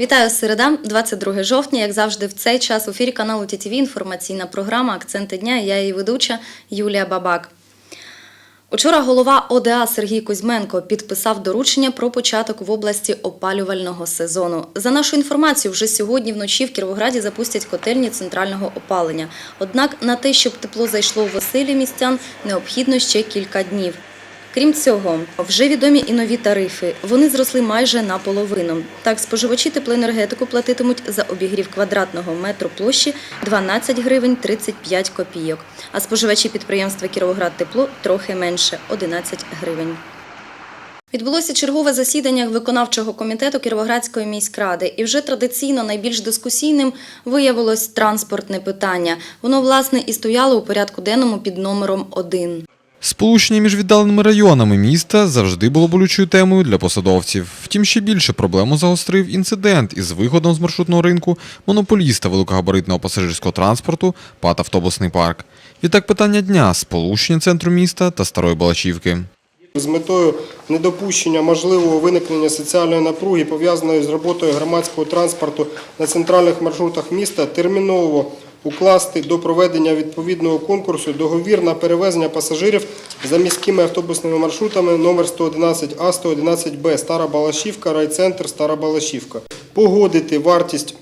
Вітаю середа, 22 жовтня. Як завжди, в цей час в ефірі каналу ТТВ інформаційна програма Акценти дня. Я її ведуча Юлія Бабак. Учора голова ОДА Сергій Кузьменко підписав доручення про початок в області опалювального сезону. За нашу інформацію, вже сьогодні вночі в Кіровограді запустять котельні центрального опалення. Однак на те, щоб тепло зайшло в оселі містян, необхідно ще кілька днів. Крім цього, вже відомі і нові тарифи. Вони зросли майже наполовину. Так, споживачі теплоенергетику платитимуть за обігрів квадратного метру площі 12 гривень 35 копійок, а споживачі підприємства Кіровоград Тепло трохи менше 11 гривень. Відбулося чергове засідання виконавчого комітету Кіровоградської міськради, і вже традиційно найбільш дискусійним виявилось транспортне питання. Воно власне і стояло у порядку денному під номером 1. Сполучення між віддаленими районами міста завжди було болючою темою для посадовців. Втім, ще більше проблему загострив інцидент із виходом з маршрутного ринку монополіста великогабаритного пасажирського транспорту ПАТ «Автобусний парк». Відтак питання дня – сполучення центру міста та Старої Балачівки. З метою недопущення можливого виникнення соціальної напруги, пов'язаної з роботою громадського транспорту на центральних маршрутах міста, терміново укласти до проведення відповідного конкурсу договір на перевезення пасажирів за міськими автобусними маршрутами номер 111А, 111Б, Стара Балашівка, райцентр Стара Балашівка. Погодити вартість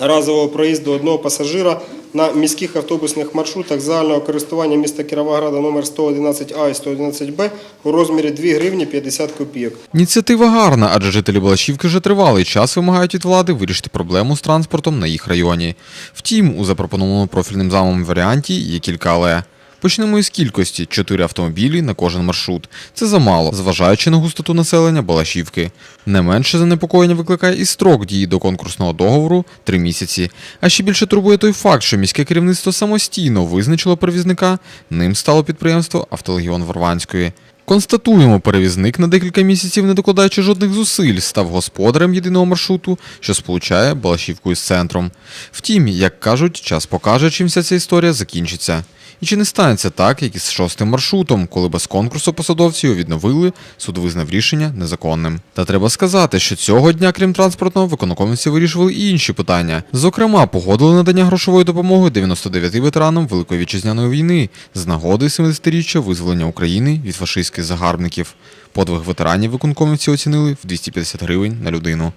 разового проїзду одного пасажира на міських автобусних маршрутах загального користування міста Кіровограда номер 111А і 111Б у розмірі 2 гривні 50 копійок. Ініціатива гарна, адже жителі Балашівки вже тривалий час вимагають від влади вирішити проблему з транспортом на їх районі. Втім, у запропонованому профільним замом варіанті є кілька але. Почнемо із кількості – 4 автомобілі на кожен маршрут. Це замало, зважаючи на густоту населення Балашівки. Не менше занепокоєння викликає і строк дії до конкурсного договору – 3 місяці. А ще більше турбує той факт, що міське керівництво самостійно визначило перевізника, ним стало підприємство «Автолегіон Варванської». Констатуємо, перевізник на декілька місяців, не докладаючи жодних зусиль, став господарем єдиного маршруту, що сполучає Балашівку із центром. Втім, як кажуть, час покаже, чим вся ця історія закінчиться. І чи не станеться так, як із шостим маршрутом, коли без конкурсу посадовці його відновили, суд визнав рішення незаконним. Та треба сказати, що цього дня, крім транспортного, виконкомівці вирішували і інші питання. Зокрема, погодили надання грошової допомоги 99 ветеранам Великої вітчизняної війни з нагоди 70-річчя визволення України від фашистських загарбників. Подвиг ветеранів виконкомівці оцінили в 250 гривень на людину.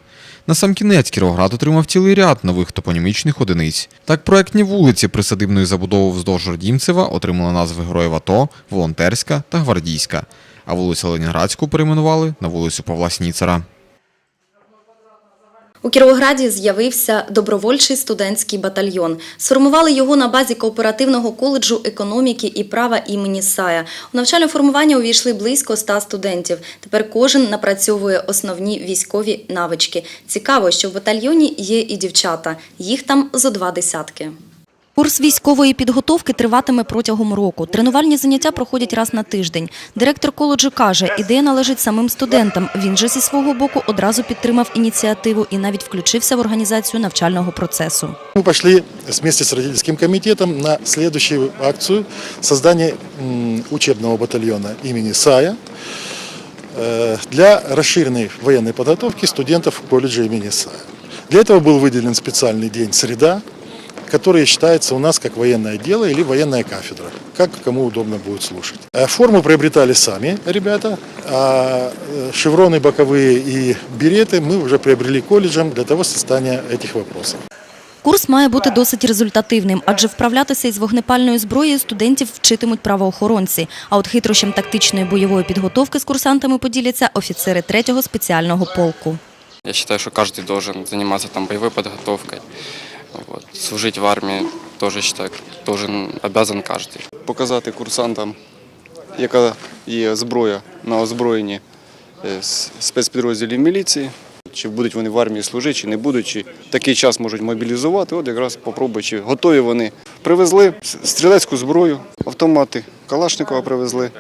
Насамкінець Кіровоград отримав цілий ряд нових топонімічних одиниць. Так, проектні вулиці присадибної забудови вздовж Родімцева отримали назви Героїв АТО, Волонтерська та Гвардійська, а вулицю Ленінградську перейменували на вулицю Павла Сніцера. У Кіровограді з'явився добровольчий студентський батальйон. Сформували його на базі кооперативного коледжу економіки і права імені Сая. У навчальне формування увійшли близько 100 студентів. Тепер кожен напрацьовує основні військові навички. Цікаво, що в батальйоні є і дівчата. Їх там зо два десятки. Курс військової підготовки триватиме протягом року. Тренувальні заняття проходять раз на тиждень. Директор коледжу каже, ідея належить самим студентам. Він же зі свого боку одразу підтримав ініціативу і навіть включився в організацію навчального процесу. Мы пошли вместе с родительским комитетом на следующую акцию создания м, учебного батальона имени САЯ э, для расширенной военной подготовки студентов колледжа имени САЯ. Для этого был выделен специальный день «Среда», который считается у нас как военное дело или военная кафедра, как кому удобно будет слушать. Э, Форму приобретали сами ребята, а э, шевроны боковые и береты мы уже приобрели колледжем для того создания этих вопросов. Курс має бути досить результативним, адже вправлятися із вогнепальною зброєю студентів вчитимуть правоохоронці. А от хитрощам тактичної бойової підготовки з курсантами поділяться офіцери третього спеціального полку. Я считаю, что каждый должен заниматься там боевой подготовкой. Вот. Служить в армии тоже считаю, должен, обязан каждый. показати курсантам, яка є зброя на озброєнні е, спецпідрозділів міліції, чи будуть вони в армії служити, чи не будуть, чи такий час можуть мобілізувати. От якраз попробуй, чи готові вони. Привезли стрілецьку зброю, автомати Калашникова привезли,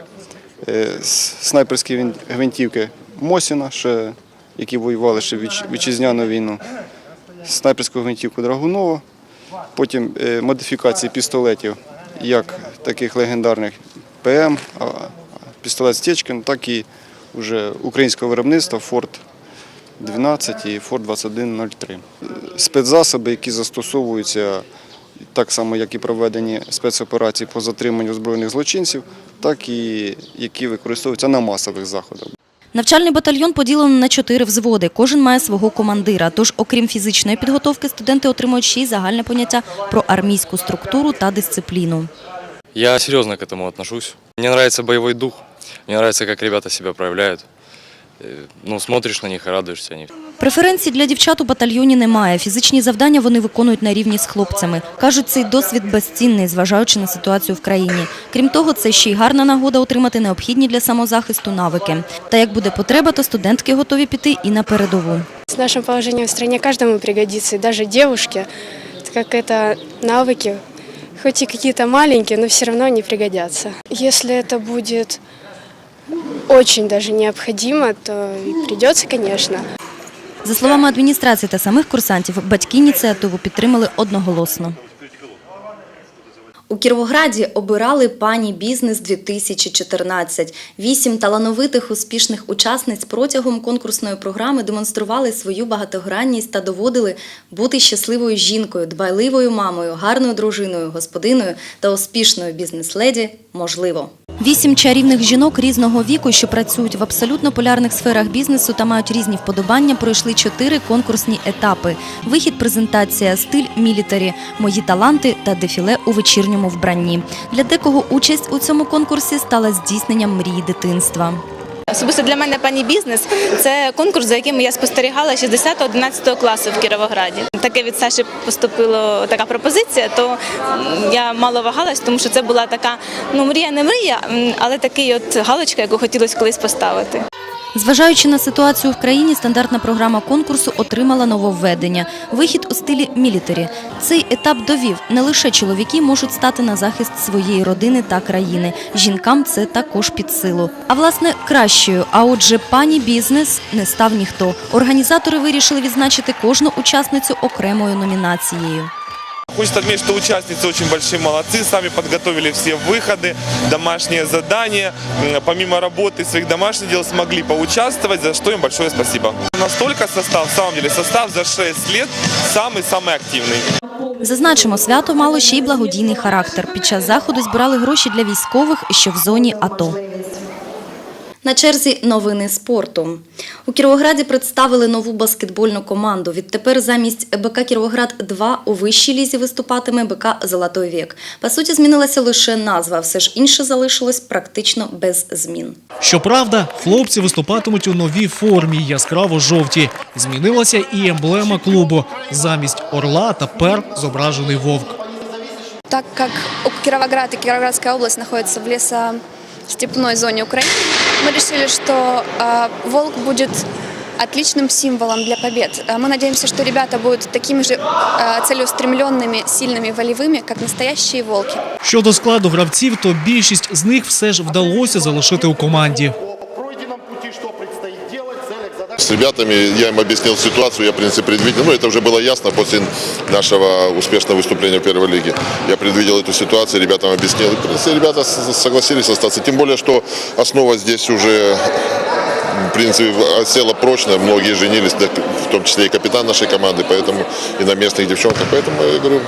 е, снайперські гвинтівки Мосіна, ще, які воювали ще вітч- вітчизняну війну, снайперську гвинтівку Драгунова, потім е, модифікації пістолетів, як таких легендарних ПМ, пістолет Стечкін, так і вже українського виробництва Форт 12 і Форд 2103. Спецзасоби, які застосовуються так само, як і проведені спецоперації по затриманню збройних злочинців, так і які використовуються на масових заходах. Навчальний батальйон поділено на чотири взводи. Кожен має свого командира. Тож, окрім фізичної підготовки, студенти отримують ще й загальне поняття про армійську структуру та дисципліну. Я серйозно к этому отношусь. Мені подобається бойовий дух, мені подобається, як ребята себе проявляют. Э, Ну, смотришь на них и радуешься. Они Преференцій для дівчат у батальйоні немає. Фізичні завдання вони виконують на рівні з хлопцями. Кажуть, цей досвід безцінний, зважаючи на ситуацію в країні. Крім того, це ще й гарна нагода отримати необхідні для самозахисту навики. Та як буде потреба, то студентки готові піти і на передову. С нашим положением в стране каждому пригодится, и даже девушке, так как это навыки, хоть и какие-то маленькие, но все равно они пригодятся. Если это будет очень даже необходимо, то придется, конечно. За словами адміністрації та самих курсантів, батьки ініціативу підтримали одноголосно. У Кіровограді обирали пані бізнес 2014. Вісім талановитих успішних учасниць протягом конкурсної програми демонстрували свою багатогранність та доводили бути щасливою жінкою, дбайливою мамою, гарною дружиною, господиною та успішною бізнес-леді можливо. Вісім чарівних жінок різного віку, що працюють в абсолютно полярних сферах бізнесу та мають різні вподобання, пройшли чотири конкурсні етапи: вихід, презентація, стиль мілітарі, мої таланти та дефіле у вечірньому вбранні. Для декого участь у цьому конкурсі стала здійсненням мрії дитинства. Особисто для мене пані бізнес це конкурс, за яким я спостерігала з 10-11 класу в Кіровограді. Таке від Саші поступила така пропозиція, то я мало вагалась, тому що це була така ну мрія, не мрія, але такий от галочка, яку хотілося колись поставити. Зважаючи на ситуацію в країні, стандартна програма конкурсу отримала нововведення – вихід у стилі мілітарі. Цей етап довів, не лише чоловіки можуть стати на захист своєї родини та країни. Жінкам це також під силу. А власне, кращою, а отже, пані бізнес не став ніхто. Організатори вирішили відзначити кожну учасницю окремою номінацією. Хочется отметить, что участницы очень большие молодцы, сами подготовили все выходы, домашние задания. М, Помимо работы, своих домашних дел смогли поучаствовать, за что им большое спасибо. Настолько состав, в самом деле, состав за 6 лет самый-самый активный. Зазначимо, свято мало ще й благодійний характер. Під час заходу збирали гроші для військових, що в зоні АТО. На черзі новини спорту. У Кіровограді представили нову баскетбольну команду. Відтепер замість БК Кіровоград-2 у вищій лізі виступатиме БК Золотой вік. По суті, змінилася лише назва, все ж інше залишилось практично без змін. Щоправда, хлопці виступатимуть у новій формі яскраво-жовті. Змінилася і емблема клубу. Замість орла тепер зображений вовк. Так как Кировоград и Кировоградская область находятся в лесостепной зоне Украины, мы решили, что э, волк будет отличным символом для побед. Э, Мы надеемся, что ребята будут такими же э, целеустремленными, сильными, волевыми, как настоящие волки. Щодо складу гравців, то більшість з них все ж вдалося залишити у команді. С ребятами я им объяснил ситуацию, я, в принципе, предвидел, ну, это уже было ясно после нашего успешного выступления в первой лиге. Я предвидел эту ситуацию, ребятам объяснил. И, в принципе, ребята с- согласились остаться. Тем более, что основа здесь уже, в принципе, села прочно. Многие женились, да, в том числе и капитан нашей команды, поэтому и на местных девчонках. Поэтому, я говорю, делаем,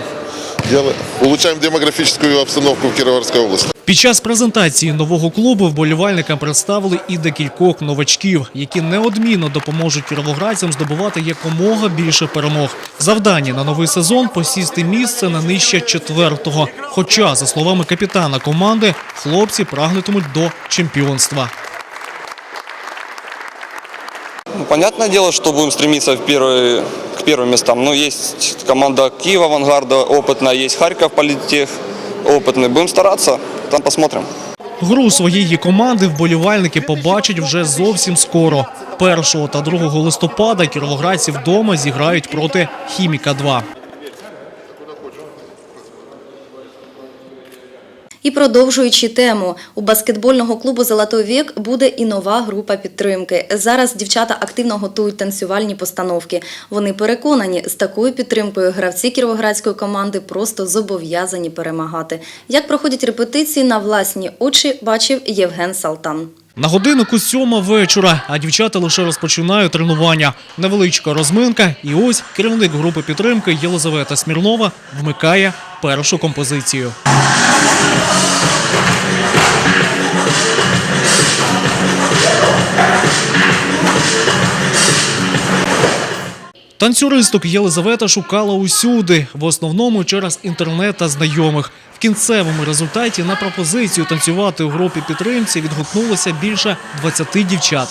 улучшаем демографическую обстановку в Кировоградской области. Під час презентації нового клубу вболівальникам представили і декількох новачків, які неодмінно допоможуть кіровоградцям здобувати якомога більше перемог. Завдання на новий сезон посісти місце на нижче четвертого. Хоча, за словами капітана команди, хлопці прагнутимуть до чемпіонства. Ну, понятное дело, что будем стремиться в первые, к первым местам. Но есть команда Киева авангарда опытная, есть Харьков политех опытный. Будем стараться, там посмотрим. Гру своєї команди вболівальники побачать вже зовсім скоро. 1 та 2 листопада кіровоградці вдома зіграють проти Хіміка 2 І продовжуючи тему, у баскетбольного клубу Золотой вік буде і нова група підтримки. Зараз дівчата активно готують танцювальні постановки. Вони переконані, з такою підтримкою гравці кіровоградської команди просто зобов'язані перемагати. Як проходять репетиції на власні очі, бачив Євген Салтан. На годиннику сьома вечора, а дівчата лише розпочинають тренування. Невеличка розминка, і ось керівник групи підтримки Єлизавета Смірнова вмикає першу композицію. Танцюристок Єлизавета шукала усюди, в основному через інтернет та знайомих. В кінцевому результаті на пропозицію танцювати у групі підтримці відгукнулося більше 20 дівчат.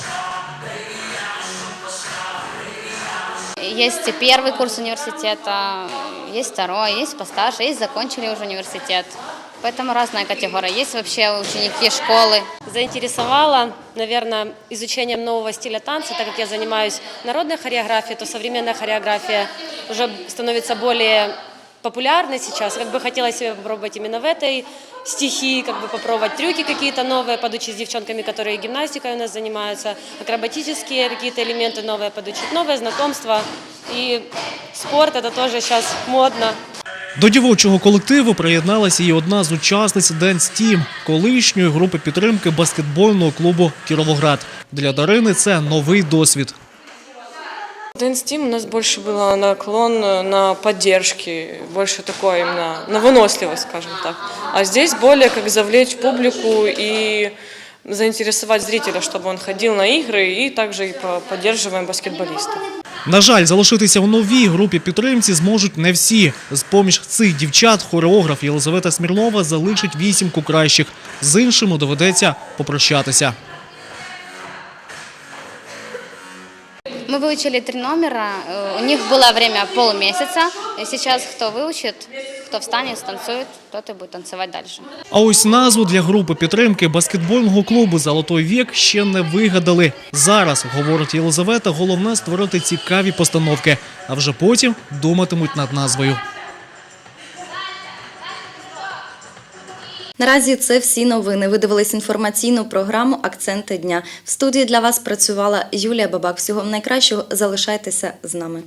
Есть первый курс университета, есть второй, есть постарше, есть закончили уже университет. Поэтому разная категория. Есть вообще ученики школы. Заинтересовала, наверное, изучением нового стиля танца, так как я занимаюсь народной хореографией, то современная хореография уже становится более популярной сейчас. Как бы хотела себя попробовать именно в этой стихии, как бы попробовать трюки какие-то новые, подучить с девчонками, которые гимнастикой у нас занимаются, акробатические какие-то элементы новые подучить, новые знакомства. И спорт это тоже сейчас модно. До дівочого колективу приєдналася і одна з учасниць Dance Team, колишньої групи підтримки баскетбольного клубу Кіровоград. Для Дарини це новий досвід. Dance Team у нас больше было наклон на поддержки, больше такое именно на выносливость, скажем так. А здесь более как завлечь публику и заинтересовать зрителя, чтобы он ходил на игры, и также и по- поддерживаем баскетболистов. На жаль, залишитися в новій групі підтримці зможуть не всі. З поміж цих дівчат хореограф Єлизавета Смірнова залишить вісімку кращих. З іншими доведеться попрощатися. Мы выучили три номера. Э, У них было время полмесяца. И сейчас кто выучит, кто встанет, станцует, тот и будет танцевать дальше. А ось назву для групи підтримки баскетбольного клубу Золотой вік ще не вигадали. Зараз, говорить Єлизавета, головне створити цікаві постановки, а вже потім думатимуть над назвою. Наразі це всі новини. Ви дивились інформаційну програму Акценти дня. В студії для вас працювала Юлія Бабак. Всього найкращого. Залишайтеся з нами.